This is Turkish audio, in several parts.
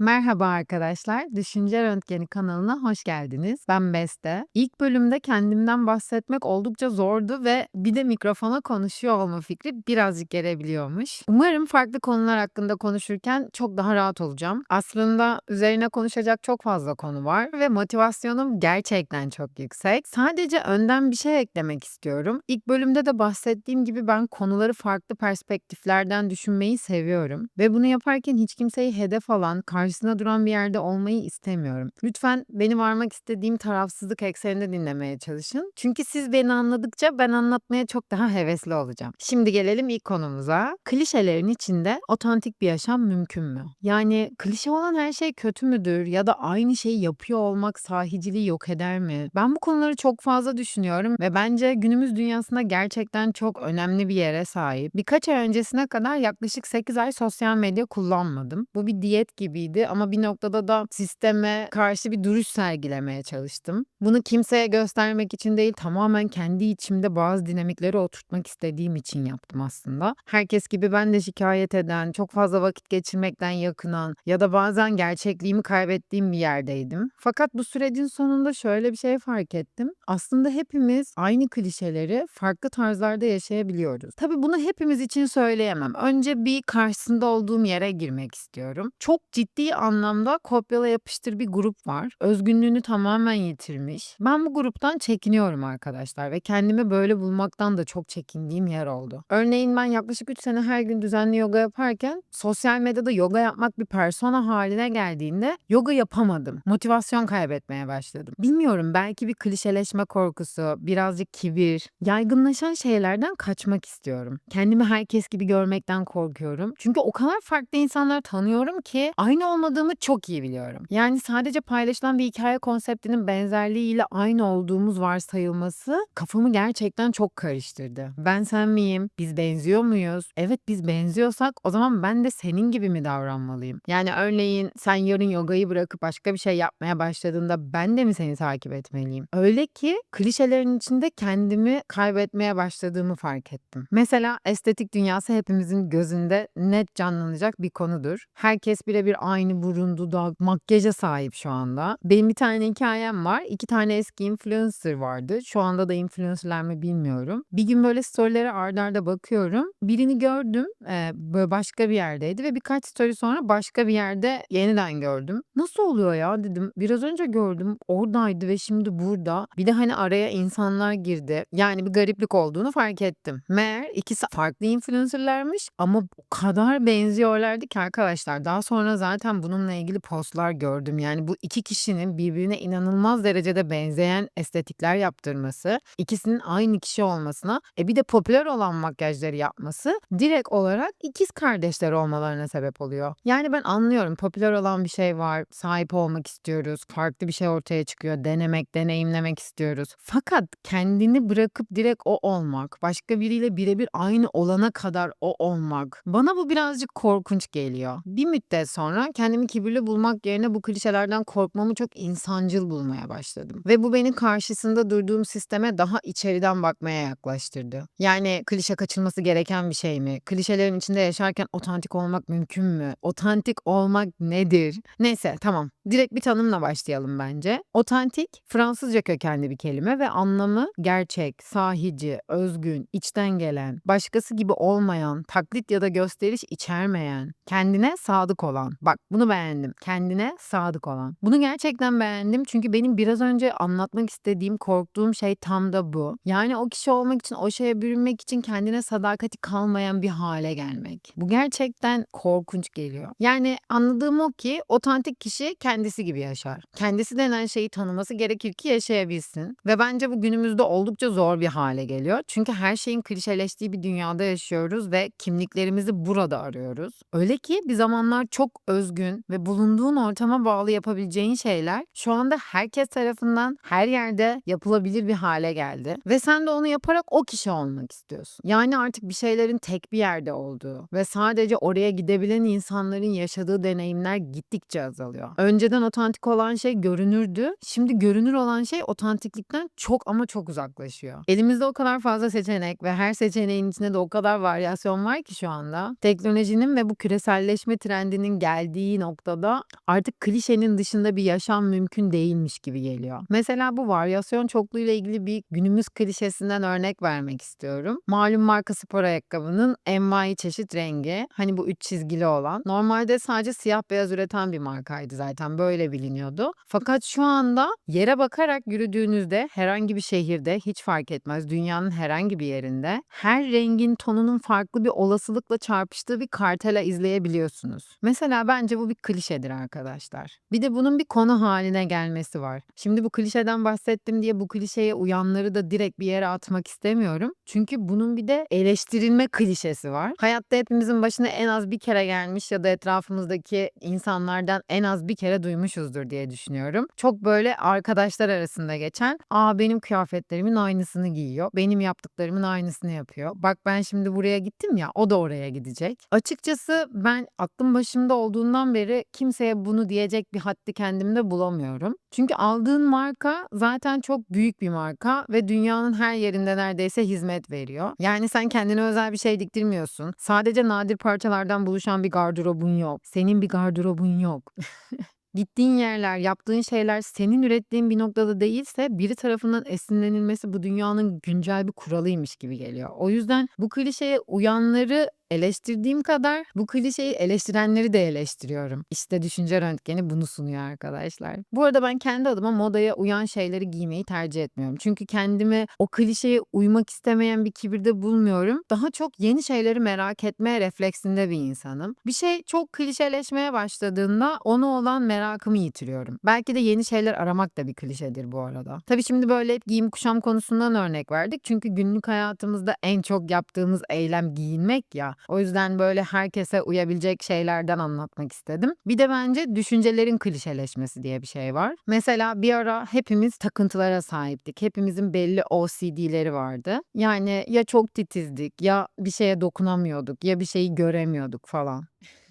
Merhaba arkadaşlar, Düşünce Röntgeni kanalına hoş geldiniz. Ben Beste. İlk bölümde kendimden bahsetmek oldukça zordu ve bir de mikrofona konuşuyor olma fikri birazcık gerebiliyormuş. Umarım farklı konular hakkında konuşurken çok daha rahat olacağım. Aslında üzerine konuşacak çok fazla konu var ve motivasyonum gerçekten çok yüksek. Sadece önden bir şey eklemek istiyorum. İlk bölümde de bahsettiğim gibi ben konuları farklı perspektiflerden düşünmeyi seviyorum ve bunu yaparken hiç kimseyi hedef alan, karşısında duran bir yerde olmayı istemiyorum. Lütfen beni varmak istediğim tarafsızlık ekseninde dinlemeye çalışın. Çünkü siz beni anladıkça ben anlatmaya çok daha hevesli olacağım. Şimdi gelelim ilk konumuza. Klişelerin içinde otantik bir yaşam mümkün mü? Yani klişe olan her şey kötü müdür ya da aynı şeyi yapıyor olmak sahiciliği yok eder mi? Ben bu konuları çok fazla düşünüyorum ve bence günümüz dünyasında gerçekten çok önemli bir yere sahip. Birkaç ay öncesine kadar yaklaşık 8 ay sosyal medya kullanmadım. Bu bir diyet gibiydi ama bir noktada da sisteme karşı bir duruş sergilemeye çalıştım. Bunu kimseye göstermek için değil, tamamen kendi içimde bazı dinamikleri oturtmak istediğim için yaptım aslında. Herkes gibi ben de şikayet eden, çok fazla vakit geçirmekten yakınan ya da bazen gerçekliğimi kaybettiğim bir yerdeydim. Fakat bu sürecin sonunda şöyle bir şey fark ettim. Aslında hepimiz aynı klişeleri farklı tarzlarda yaşayabiliyoruz. Tabii bunu hepimiz için söyleyemem. Önce bir karşısında olduğum yere girmek istiyorum. Çok ciddi anlamda kopyala yapıştır bir grup var. Özgünlüğünü tamamen yitirmiş. Ben bu gruptan çekiniyorum arkadaşlar ve kendimi böyle bulmaktan da çok çekindiğim yer oldu. Örneğin ben yaklaşık 3 sene her gün düzenli yoga yaparken sosyal medyada yoga yapmak bir persona haline geldiğinde yoga yapamadım. Motivasyon kaybetmeye başladım. Bilmiyorum belki bir klişeleşme korkusu, birazcık kibir, yaygınlaşan şeylerden kaçmak istiyorum. Kendimi herkes gibi görmekten korkuyorum. Çünkü o kadar farklı insanlar tanıyorum ki aynı olmadığımı çok iyi biliyorum. Yani sadece paylaşılan bir hikaye konseptinin benzerliğiyle aynı olduğumuz varsayılması kafamı gerçekten çok karıştırdı. Ben sen miyim? Biz benziyor muyuz? Evet biz benziyorsak o zaman ben de senin gibi mi davranmalıyım? Yani örneğin sen yarın yogayı bırakıp başka bir şey yapmaya başladığında ben de mi seni takip etmeliyim? Öyle ki klişelerin içinde kendimi kaybetmeye başladığımı fark ettim. Mesela estetik dünyası hepimizin gözünde net canlanacak bir konudur. Herkes birebir aynı burun, dudak, makyaja sahip şu anda. Benim bir tane hikayem var. İki tane eski influencer vardı. Şu anda da influencerler mi bilmiyorum. Bir gün böyle storylere ardarda arda bakıyorum. Birini gördüm. Ee, böyle başka bir yerdeydi ve birkaç story sonra başka bir yerde yeniden gördüm. Nasıl oluyor ya dedim. Biraz önce gördüm. Oradaydı ve şimdi burada. Bir de hani araya insanlar girdi. Yani bir gariplik olduğunu fark ettim. Meğer ikisi farklı influencerlarmış ama o kadar benziyorlardı ki arkadaşlar. Daha sonra zaten bununla ilgili postlar gördüm. Yani bu iki kişinin birbirine inanılmaz derecede benzeyen estetikler yaptırması, ikisinin aynı kişi olmasına, e bir de popüler olan makyajları yapması direkt olarak ikiz kardeşler olmalarına sebep oluyor. Yani ben anlıyorum popüler olan bir şey var, sahip olmak istiyoruz, farklı bir şey ortaya çıkıyor, denemek, deneyimlemek istiyoruz. Fakat kendini bırakıp direkt o olmak, başka biriyle birebir aynı olana kadar o olmak, bana bu birazcık korkunç geliyor. Bir müddet sonra kendimi kibirli bulmak yerine bu klişelerden korkmamı çok insancıl bulmaya başladım. Ve bu beni karşısında durduğum sisteme daha içeriden bakmaya yaklaştırdı. Yani klişe kaçılması gereken bir şey mi? Klişelerin içinde yaşarken otantik olmak mümkün mü? Otantik olmak nedir? Neyse tamam. Direkt bir tanımla başlayalım bence. Otantik Fransızca kökenli bir kelime ve anlamı gerçek, sahici, özgün, içten gelen, başkası gibi olmayan, taklit ya da gösteriş içermeyen, kendine sadık olan. Bak bunu beğendim. Kendine sadık olan. Bunu gerçekten beğendim çünkü benim biraz önce anlatmak istediğim, korktuğum şey tam da bu. Yani o kişi olmak için, o şeye bürünmek için kendine sadakati kalmayan bir hale gelmek. Bu gerçekten korkunç geliyor. Yani anladığım o ki otantik kişi kendisi gibi yaşar. Kendisi denen şeyi tanıması gerekir ki yaşayabilsin. Ve bence bu günümüzde oldukça zor bir hale geliyor. Çünkü her şeyin klişeleştiği bir dünyada yaşıyoruz ve kimliklerimizi burada arıyoruz. Öyle ki bir zamanlar çok özgün ve bulunduğun ortama bağlı yapabileceğin şeyler şu anda herkes tarafından her yerde yapılabilir bir hale geldi. Ve sen de onu yaparak o kişi olmak istiyorsun. Yani artık bir şeylerin tek bir yerde olduğu ve sadece oraya gidebilen insanların yaşadığı deneyimler gittikçe azalıyor. Önce Önceden otantik olan şey görünürdü. Şimdi görünür olan şey otantiklikten çok ama çok uzaklaşıyor. Elimizde o kadar fazla seçenek ve her seçeneğin içinde de o kadar varyasyon var ki şu anda. Teknolojinin ve bu küreselleşme trendinin geldiği noktada artık klişenin dışında bir yaşam mümkün değilmiş gibi geliyor. Mesela bu varyasyon çokluğuyla ilgili bir günümüz klişesinden örnek vermek istiyorum. Malum marka spor ayakkabının envai çeşit rengi. Hani bu üç çizgili olan. Normalde sadece siyah beyaz üreten bir markaydı zaten böyle biliniyordu. Fakat şu anda yere bakarak yürüdüğünüzde herhangi bir şehirde hiç fark etmez dünyanın herhangi bir yerinde her rengin tonunun farklı bir olasılıkla çarpıştığı bir kartela izleyebiliyorsunuz. Mesela bence bu bir klişedir arkadaşlar. Bir de bunun bir konu haline gelmesi var. Şimdi bu klişeden bahsettim diye bu klişeye uyanları da direkt bir yere atmak istemiyorum. Çünkü bunun bir de eleştirilme klişesi var. Hayatta hepimizin başına en az bir kere gelmiş ya da etrafımızdaki insanlardan en az bir kere duymuşuzdur diye düşünüyorum. Çok böyle arkadaşlar arasında geçen, "A, benim kıyafetlerimin aynısını giyiyor. Benim yaptıklarımın aynısını yapıyor. Bak ben şimdi buraya gittim ya, o da oraya gidecek." Açıkçası ben aklım başımda olduğundan beri kimseye bunu diyecek bir haddi kendimde bulamıyorum. Çünkü aldığın marka zaten çok büyük bir marka ve dünyanın her yerinde neredeyse hizmet veriyor. Yani sen kendine özel bir şey diktirmiyorsun. Sadece nadir parçalardan buluşan bir gardırobun yok. Senin bir gardırobun yok. Gittiğin yerler, yaptığın şeyler senin ürettiğin bir noktada değilse biri tarafından esinlenilmesi bu dünyanın güncel bir kuralıymış gibi geliyor. O yüzden bu klişeye uyanları eleştirdiğim kadar bu klişeyi eleştirenleri de eleştiriyorum. İşte düşünce röntgeni bunu sunuyor arkadaşlar. Bu arada ben kendi adıma modaya uyan şeyleri giymeyi tercih etmiyorum. Çünkü kendimi o klişeye uymak istemeyen bir kibirde bulmuyorum. Daha çok yeni şeyleri merak etme refleksinde bir insanım. Bir şey çok klişeleşmeye başladığında ona olan merakımı yitiriyorum. Belki de yeni şeyler aramak da bir klişedir bu arada. Tabii şimdi böyle hep giyim kuşam konusundan örnek verdik. Çünkü günlük hayatımızda en çok yaptığımız eylem giyinmek ya. O yüzden böyle herkese uyabilecek şeylerden anlatmak istedim. Bir de bence düşüncelerin klişeleşmesi diye bir şey var. Mesela bir ara hepimiz takıntılara sahiptik. Hepimizin belli OCD'leri vardı. Yani ya çok titizdik ya bir şeye dokunamıyorduk ya bir şeyi göremiyorduk falan.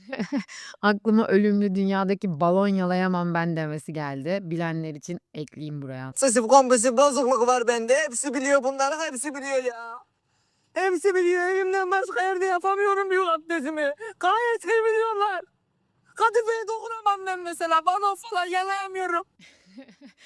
Aklıma ölümlü dünyadaki balon yalayamam ben demesi geldi. Bilenler için ekleyeyim buraya. Obsesif kompulsif bozukluk var bende. Hepsi biliyor bunları. Hepsi biliyor ya. Hepsi biliyor. Evimden başka yerde yapamıyorum diyor abdestimi. Gayet iyi biliyorlar. Kadifeye dokunamam ben mesela. Bana falan yalayamıyorum.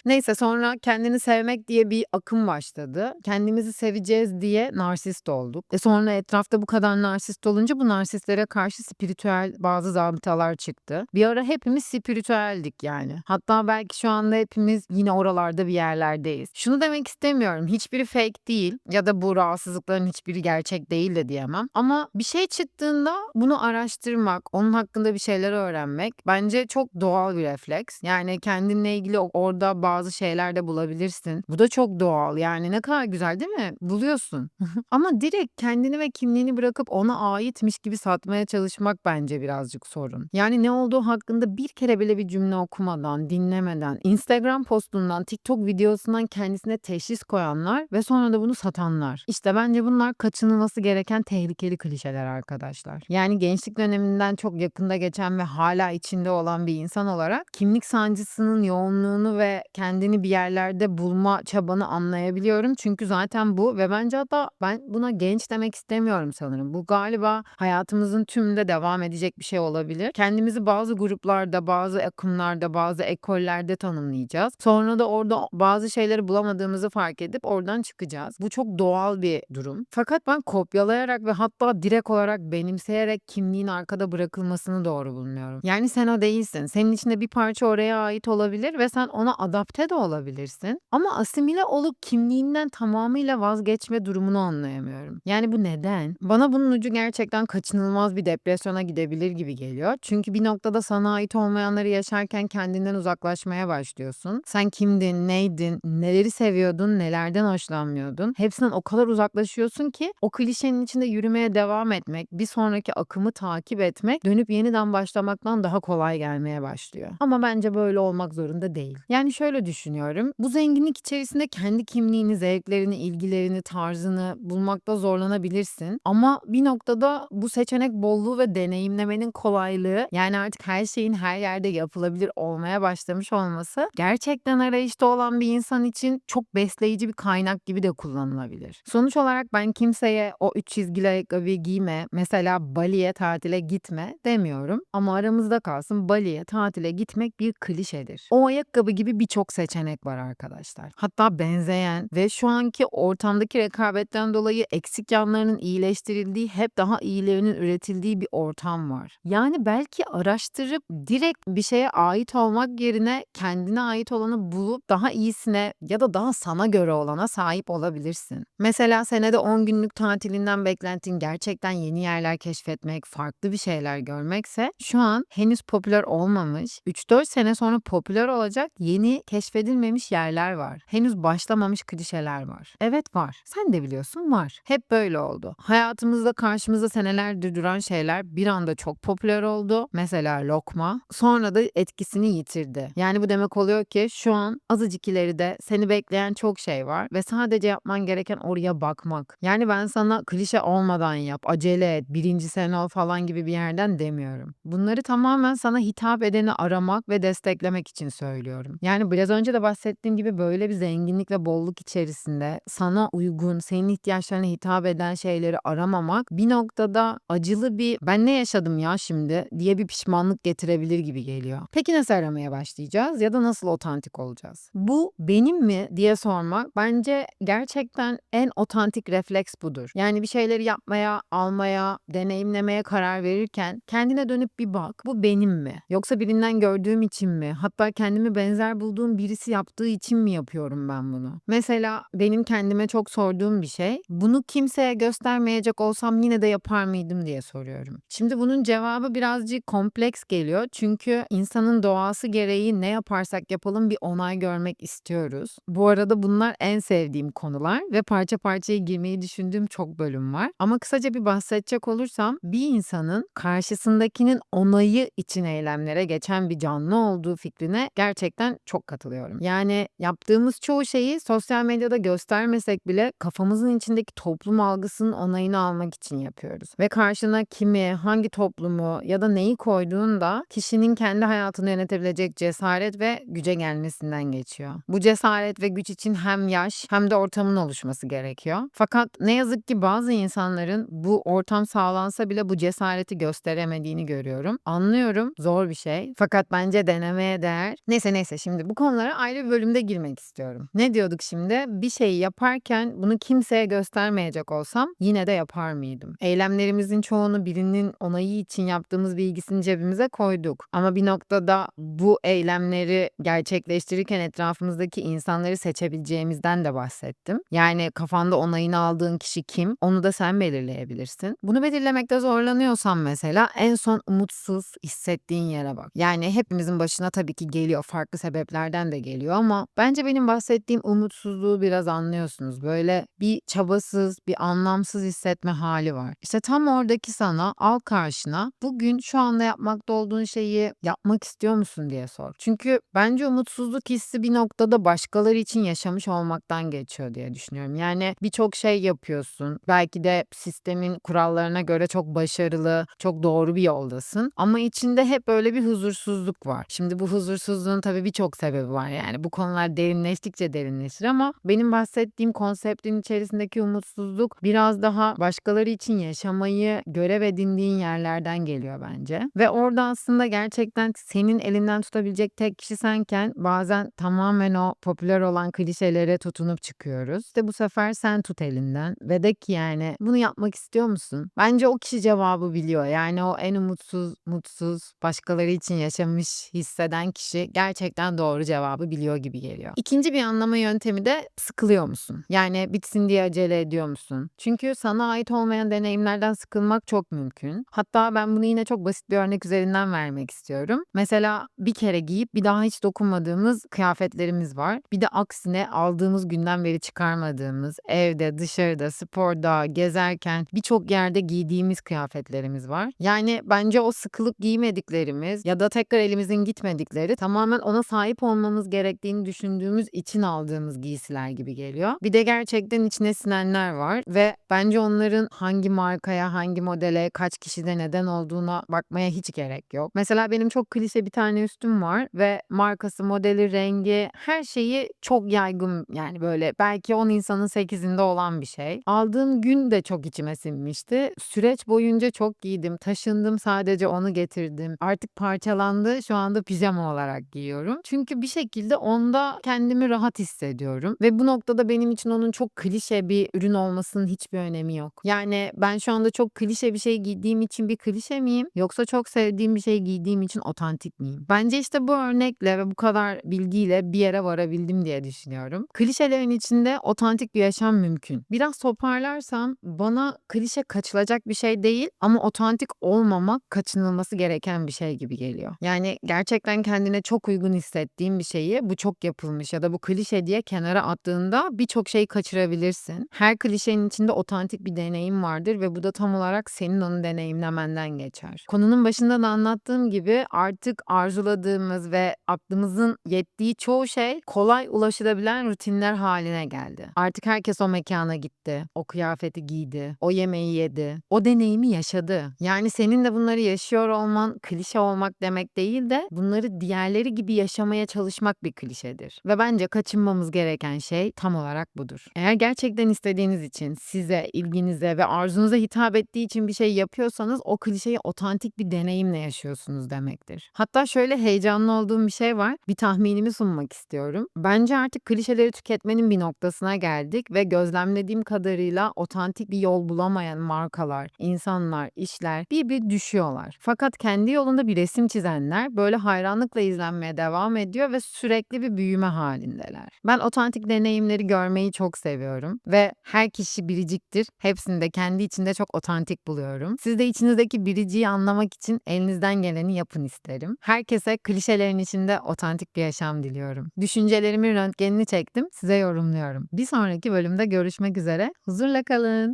Neyse sonra kendini sevmek diye bir akım başladı. Kendimizi seveceğiz diye narsist olduk. E sonra etrafta bu kadar narsist olunca bu narsistlere karşı spiritüel bazı zabıtalar çıktı. Bir ara hepimiz spiritüeldik yani. Hatta belki şu anda hepimiz yine oralarda bir yerlerdeyiz. Şunu demek istemiyorum. Hiçbiri fake değil ya da bu rahatsızlıkların hiçbiri gerçek değil de diyemem. Ama bir şey çıktığında bunu araştırmak, onun hakkında bir şeyler öğrenmek bence çok doğal bir refleks. Yani kendinle ilgili o- orada bazı şeyler de bulabilirsin. Bu da çok doğal. Yani ne kadar güzel değil mi? Buluyorsun. Ama direkt kendini ve kimliğini bırakıp ona aitmiş gibi satmaya çalışmak bence birazcık sorun. Yani ne olduğu hakkında bir kere bile bir cümle okumadan, dinlemeden, Instagram postundan, TikTok videosundan kendisine teşhis koyanlar ve sonra da bunu satanlar. İşte bence bunlar kaçınılması gereken tehlikeli klişeler arkadaşlar. Yani gençlik döneminden çok yakında geçen ve hala içinde olan bir insan olarak kimlik sancısının yoğunluğunu ve kendini bir yerlerde bulma çabanı anlayabiliyorum. Çünkü zaten bu ve bence hatta ben buna genç demek istemiyorum sanırım. Bu galiba hayatımızın tümünde devam edecek bir şey olabilir. Kendimizi bazı gruplarda, bazı akımlarda, bazı ekollerde tanımlayacağız. Sonra da orada bazı şeyleri bulamadığımızı fark edip oradan çıkacağız. Bu çok doğal bir durum. Fakat ben kopyalayarak ve hatta direkt olarak benimseyerek kimliğin arkada bırakılmasını doğru bulmuyorum. Yani sen o değilsin. Senin içinde bir parça oraya ait olabilir ve sen ona adapte de olabilirsin. Ama asimile olup kimliğinden tamamıyla vazgeçme durumunu anlayamıyorum. Yani bu neden? Bana bunun ucu gerçekten kaçınılmaz bir depresyona gidebilir gibi geliyor. Çünkü bir noktada sana ait olmayanları yaşarken kendinden uzaklaşmaya başlıyorsun. Sen kimdin, neydin, neleri seviyordun, nelerden hoşlanmıyordun? Hepsinden o kadar uzaklaşıyorsun ki o klişenin içinde yürümeye devam etmek, bir sonraki akımı takip etmek dönüp yeniden başlamaktan daha kolay gelmeye başlıyor. Ama bence böyle olmak zorunda değil. Yani şöyle düşünüyorum. Bu zenginlik içerisinde kendi kimliğini, zevklerini, ilgilerini, tarzını bulmakta zorlanabilirsin. Ama bir noktada bu seçenek bolluğu ve deneyimlemenin kolaylığı yani artık her şeyin her yerde yapılabilir olmaya başlamış olması gerçekten arayışta olan bir insan için çok besleyici bir kaynak gibi de kullanılabilir. Sonuç olarak ben kimseye o üç çizgili ayakkabıyı giyme, mesela Bali'ye tatile gitme demiyorum. Ama aramızda kalsın Bali'ye tatile gitmek bir klişedir. O ayakkabı gibi birçok seçenek var arkadaşlar. Hatta benzeyen ve şu anki ortamdaki rekabetten dolayı eksik yanlarının iyileştirildiği, hep daha iyilerinin üretildiği bir ortam var. Yani belki araştırıp direkt bir şeye ait olmak yerine kendine ait olanı bulup daha iyisine ya da daha sana göre olana sahip olabilirsin. Mesela senede 10 günlük tatilinden beklentin gerçekten yeni yerler keşfetmek, farklı bir şeyler görmekse şu an henüz popüler olmamış, 3-4 sene sonra popüler olacak yeni keşfedilmemiş yerler var. Henüz başlamamış klişeler var. Evet var. Sen de biliyorsun var. Hep böyle oldu. Hayatımızda karşımıza senelerdir duran şeyler bir anda çok popüler oldu. Mesela lokma. Sonra da etkisini yitirdi. Yani bu demek oluyor ki şu an azıcık ileride seni bekleyen çok şey var ve sadece yapman gereken oraya bakmak. Yani ben sana klişe olmadan yap, acele et, birinci sene ol falan gibi bir yerden demiyorum. Bunları tamamen sana hitap edeni aramak ve desteklemek için söylüyorum. Yani biraz önce de bahsettiğim gibi böyle bir zenginlik ve bolluk içerisinde sana uygun, senin ihtiyaçlarına hitap eden şeyleri aramamak bir noktada acılı bir ben ne yaşadım ya şimdi diye bir pişmanlık getirebilir gibi geliyor. Peki nasıl aramaya başlayacağız ya da nasıl otantik olacağız? Bu benim mi diye sormak bence gerçekten en otantik refleks budur. Yani bir şeyleri yapmaya, almaya, deneyimlemeye karar verirken kendine dönüp bir bak. Bu benim mi? Yoksa birinden gördüğüm için mi? Hatta kendimi benzer bulduğum birisi yaptığı için mi yapıyorum ben bunu? Mesela benim kendime çok sorduğum bir şey. Bunu kimseye göstermeyecek olsam yine de yapar mıydım diye soruyorum. Şimdi bunun cevabı birazcık kompleks geliyor. Çünkü insanın doğası gereği ne yaparsak yapalım bir onay görmek istiyoruz. Bu arada bunlar en sevdiğim konular ve parça parçaya girmeyi düşündüğüm çok bölüm var. Ama kısaca bir bahsedecek olursam bir insanın karşısındakinin onayı için eylemlere geçen bir canlı olduğu fikrine gerçekten çok katılıyorum. Yani yaptığımız çoğu şeyi sosyal medyada göstermesek bile kafamızın içindeki toplum algısının onayını almak için yapıyoruz. Ve karşına kimi, hangi toplumu ya da neyi koyduğunda kişinin kendi hayatını yönetebilecek cesaret ve güce gelmesinden geçiyor. Bu cesaret ve güç için hem yaş hem de ortamın oluşması gerekiyor. Fakat ne yazık ki bazı insanların bu ortam sağlansa bile bu cesareti gösteremediğini görüyorum. Anlıyorum zor bir şey fakat bence denemeye değer. Neyse neyse şimdi bu konulara ayrı bir bölümde girmek istiyorum. Ne diyorduk şimdi? Bir şeyi yaparken bunu kimseye göstermeyecek olsam yine de yapar mıydım? Eylemlerimizin çoğunu birinin onayı için yaptığımız bilgisini cebimize koyduk. Ama bir noktada bu eylemleri gerçekleştirirken etrafımızdaki insanları seçebileceğimizden de bahsettim. Yani kafanda onayını aldığın kişi kim? Onu da sen belirleyebilirsin. Bunu belirlemekte zorlanıyorsan mesela en son umutsuz hissettiğin yere bak. Yani hepimizin başına tabii ki geliyor. Farklı sebeplerden de geliyor ama bence benim bahsettiğim umutsuzluğu biraz anlıyorsunuz. Böyle bir çabasız, bir anlamsız hissetme hali var. İşte tam oradaki sana al karşına bugün şu anda yapmakta olduğun şeyi yapmak istiyor musun diye sor. Çünkü bence umutsuzluk hissi bir noktada başkaları için yaşamış olmaktan geçiyor diye düşünüyorum. Yani birçok şey yapıyorsun. Belki de sistemin kurallarına göre çok başarılı, çok doğru bir yoldasın. Ama içinde hep böyle bir huzursuzluk var. Şimdi bu huzursuzluğun tabii birçok sebebi var yani. Bu konular derinleştikçe derinleşir ama benim bahsettiğim konseptin içerisindeki umutsuzluk biraz daha başkaları için yaşamayı görev edindiğin yerlerden geliyor bence. Ve orada aslında gerçekten senin elinden tutabilecek tek kişi senken bazen tamamen o popüler olan klişelere tutunup çıkıyoruz. İşte bu sefer sen tut elinden ve de ki yani bunu yapmak istiyor musun? Bence o kişi cevabı biliyor. Yani o en umutsuz, mutsuz, başkaları için yaşamış hisseden kişi gerçekten doğru cevabı biliyor gibi geliyor. İkinci bir anlama yöntemi de sıkılıyor musun? Yani bitsin diye acele ediyor musun? Çünkü sana ait olmayan deneyimlerden sıkılmak çok mümkün. Hatta ben bunu yine çok basit bir örnek üzerinden vermek istiyorum. Mesela bir kere giyip bir daha hiç dokunmadığımız kıyafetlerimiz var. Bir de aksine aldığımız günden beri çıkarmadığımız, evde, dışarıda, sporda, gezerken birçok yerde giydiğimiz kıyafetlerimiz var. Yani bence o sıkılıp giymediklerimiz ya da tekrar elimizin gitmedikleri tamamen ona sahip olmamız gerektiğini düşündüğümüz için aldığımız giysiler gibi geliyor. Bir de gerçekten içine sinenler var ve bence onların hangi markaya, hangi modele, kaç kişide neden olduğuna bakmaya hiç gerek yok. Mesela benim çok klişe bir tane üstüm var ve markası, modeli, rengi her şeyi çok yaygın yani böyle belki 10 insanın 8'inde olan bir şey. Aldığım gün de çok içime sinmişti. Süreç boyunca çok giydim. Taşındım sadece onu getirdim. Artık parçalandı. Şu anda pijama olarak giyiyorum. Çünkü bir şekilde onda kendimi rahat hissediyorum. Ve bu noktada benim için onun çok klişe bir ürün olmasının hiçbir önemi yok. Yani ben şu anda çok klişe bir şey giydiğim için bir klişe miyim? Yoksa çok sevdiğim bir şey giydiğim için otantik miyim? Bence işte bu örnekle ve bu kadar bilgiyle bir yere varabildim diye düşünüyorum. Klişelerin içinde otantik bir yaşam mümkün. Biraz toparlarsam bana klişe kaçılacak bir şey değil ama otantik olmamak kaçınılması gereken bir şey gibi geliyor. Yani gerçekten kendine çok uygun hissettiğin bir şeyi bu çok yapılmış ya da bu klişe diye kenara attığında birçok şeyi kaçırabilirsin. Her klişenin içinde otantik bir deneyim vardır ve bu da tam olarak senin onu deneyimlemenden geçer. Konunun başında da anlattığım gibi artık arzuladığımız ve aklımızın yettiği çoğu şey kolay ulaşılabilen rutinler haline geldi. Artık herkes o mekana gitti, o kıyafeti giydi, o yemeği yedi, o deneyimi yaşadı. Yani senin de bunları yaşıyor olman klişe olmak demek değil de bunları diğerleri gibi yaşamaya çalışmak bir klişedir. Ve bence kaçınmamız gereken şey tam olarak budur. Eğer gerçekten istediğiniz için size, ilginize ve arzunuza hitap ettiği için bir şey yapıyorsanız o klişeyi otantik bir deneyimle yaşıyorsunuz demektir. Hatta şöyle heyecanlı olduğum bir şey var. Bir tahminimi sunmak istiyorum. Bence artık klişeleri tüketmenin bir noktasına geldik ve gözlemlediğim kadarıyla otantik bir yol bulamayan markalar, insanlar, işler bir bir düşüyorlar. Fakat kendi yolunda bir resim çizenler böyle hayranlıkla izlenmeye devam ediyor ve sürekli bir büyüme halindeler. Ben otantik deneyimleri görmeyi çok seviyorum ve her kişi biriciktir. Hepsini de kendi içinde çok otantik buluyorum. Siz de içinizdeki biriciği anlamak için elinizden geleni yapın isterim. Herkese klişelerin içinde otantik bir yaşam diliyorum. Düşüncelerimin röntgenini çektim, size yorumluyorum. Bir sonraki bölümde görüşmek üzere. Huzurla kalın.